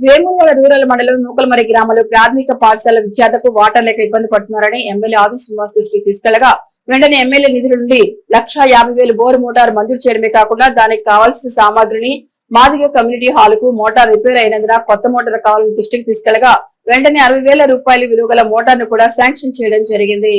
Vemulawada rural మండలం నూకలమరి గ్రామంలో ప్రాథమిక పాఠశాల విద్యార్థులకు వాటర్ లేక ఇబ్బంది పడుతున్నారని ఎమ్మెల్యే ఆది శ్రీనివాస్ దృష్టికి తీసుకెళ్ళగా వెంటనే ఎమ్మెల్యే నిధుల నుండి లక్షా యాభై వేలు బోరు మోటార్ మంజూరు చేయడమే కాకుండా దానికి కావాల్సిన సామాగ్రిని మాదిగ కమ్యూనిటీ హాల్కు మోటార్ రిపేర్ అయినందున కొత్త మోటార్ కావాలని దృష్టికి తీసుకెళ్ళగా వెంటనే అరవై వేల రూపాయల విలువ గల మోటార్ను కూడా శాంక్షన్ చేయడం జరిగింది.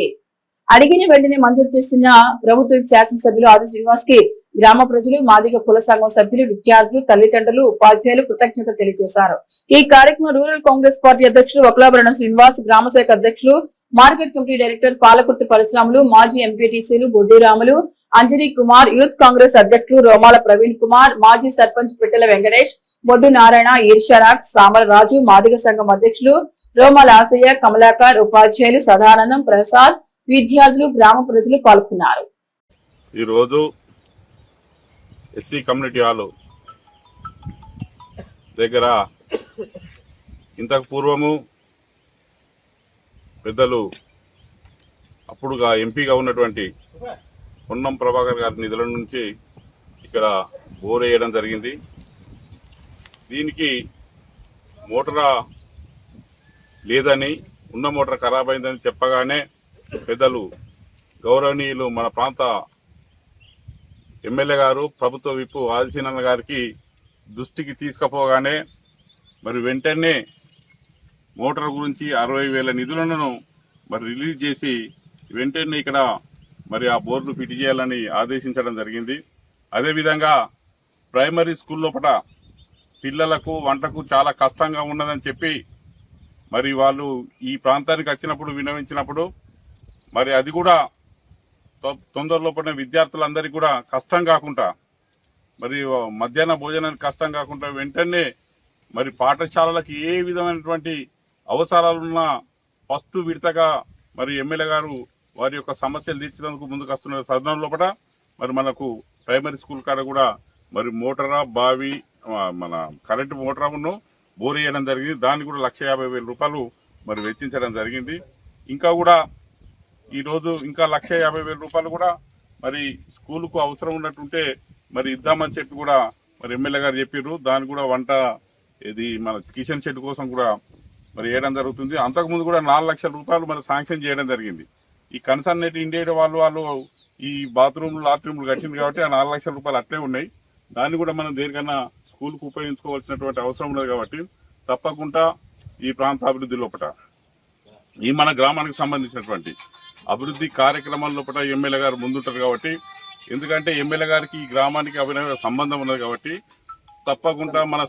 అడిగిన వెంటనే మంజూరు చేసిన ప్రభుత్వ శాసనసభ్యులు ఆది శ్రీనివాస్కి గ్రామ ప్రజలు మాదిగ కుల సంఘం సభ్యులు విద్యార్థులు తల్లిదండ్రులు ఉపాధ్యాయులు కృతజ్ఞత తెలియజేశారు. ఈ కార్యక్రమం రూరల్ కాంగ్రెస్ పార్టీ అధ్యక్షులు వకలాభరణ శ్రీనివాస్ గ్రామ శాఖ అధ్యక్షులు market committee director Palakurthi Parasuramulu మాజీ ఎంపీటీసీలు బొడ్డిరాములు అంజనీ కుమార్ యూత్ కాంగ్రెస్ అధ్యక్షులు రోమాల ప్రవీణ్ కుమార్ మాజీ సర్పంచ్ పిట్టల వెంకటేష్ బొడ్డు నారాయణ ఈర్షారాజ్ సామల రాజు మాదిగ సంఘం అధ్యక్షులు రోమాల ఆశయ్య కమలాకర్ ఉపాధ్యాయులు సదానందం ప్రసాద్ విద్యార్థులు గ్రామ ప్రజలు పాల్గొన్నారు. ఈరోజు ఎస్సీ కమ్యూనిటీ హాల్ దగ్గర ఇంతకు పూర్వము పెద్దలు అప్పుడుగా ఎంపీగా ఉన్నటువంటి పొన్నం ప్రభాకర్ గారి నిధుల నుంచి ఇక్కడ బోర్ వేయడం జరిగింది. దీనికి మోటరా లేదని ఉన్న మోటార్ ఖరాబ్ అయిందని చెప్పగానే పెద్దలు గౌరవనీయులు మన ప్రాంత ఎమ్మెల్యే గారు ప్రభుత్వ విప్పు ఆదిశీనన్న గారికి దృష్టికి తీసుకుపోగానే మరి వెంటనే మోటార్ గురించి అరవై వేల నిధులను మరి రిలీజ్ చేసి వెంటనే ఇక్కడ మరి ఆ బోర్డును ఫిట్ చేయాలని ఆదేశించడం జరిగింది. అదేవిధంగా ప్రైమరీ స్కూల్ లోపల పిల్లలకు వంటకు చాలా కష్టంగా ఉన్నదని చెప్పి మరి వాళ్ళు ఈ ప్రాంతానికి వచ్చినప్పుడు వినవించినప్పుడు మరి అది కూడా తొందరలో పడిన విద్యార్థులందరికీ కూడా కష్టం కాకుండా మరి మధ్యాహ్న భోజనానికి కష్టం కాకుండా వెంటనే మరి పాఠశాలలకు ఏ విధమైనటువంటి అవసరాలున్నా ఫస్ట్ విడతగా మరి ఎమ్మెల్యే గారు వారి యొక్క సమస్యలు తీర్చేందుకు ముందుకు వస్తున్న సదనం లోపల మరి మనకు ప్రైమరీ స్కూల్ కాడ కూడా మరి మోటారా బావి మన కరెంటు మోటార్ను బోర్ వేయడం జరిగింది. దానికి కూడా లక్ష యాభై వేల రూపాయలు మరి వెచ్చించడం జరిగింది. ఇంకా కూడా ఈరోజు ఇంకా లక్ష యాభై వేల రూపాయలు కూడా మరి స్కూలుకు అవసరం ఉన్నట్టుంటే మరి ఇద్దామని చెప్పి కూడా మరి ఎమ్మెల్యే గారు చెప్పారు దాని కూడా వంట ఇది మన కిచెన్ షెడ్ కోసం కూడా మరి వేయడం జరుగుతుంది. అంతకుముందు కూడా నాలుగు లక్షల రూపాయలు మరి శాంక్షన్ చేయడం జరిగింది. ఈ కన్సర్న్ ఇండియా వాళ్ళు వాళ్ళు ఈ బాత్రూమ్లు లాట్రూమ్లు కట్టింది కాబట్టి ఆ నాలుగు లక్షల రూపాయలు అట్లే ఉన్నాయి. దాన్ని కూడా మనం దేనికన్నా స్కూల్కు ఉపయోగించుకోవాల్సినటువంటి అవసరం ఉన్నది కాబట్టి తప్పకుండా ఈ ప్రాంత అభివృద్ధి లోపల ఈ మన గ్రామానికి సంబంధించినటువంటి అభివృద్ధి కార్యక్రమాల లోపల ఎమ్మెల్యే గారు ముందుంటారు కాబట్టి ఎందుకంటే ఎమ్మెల్యే గారికి ఈ గ్రామానికి అభినయ సంబంధం ఉన్నది కాబట్టి తప్పకుండా మన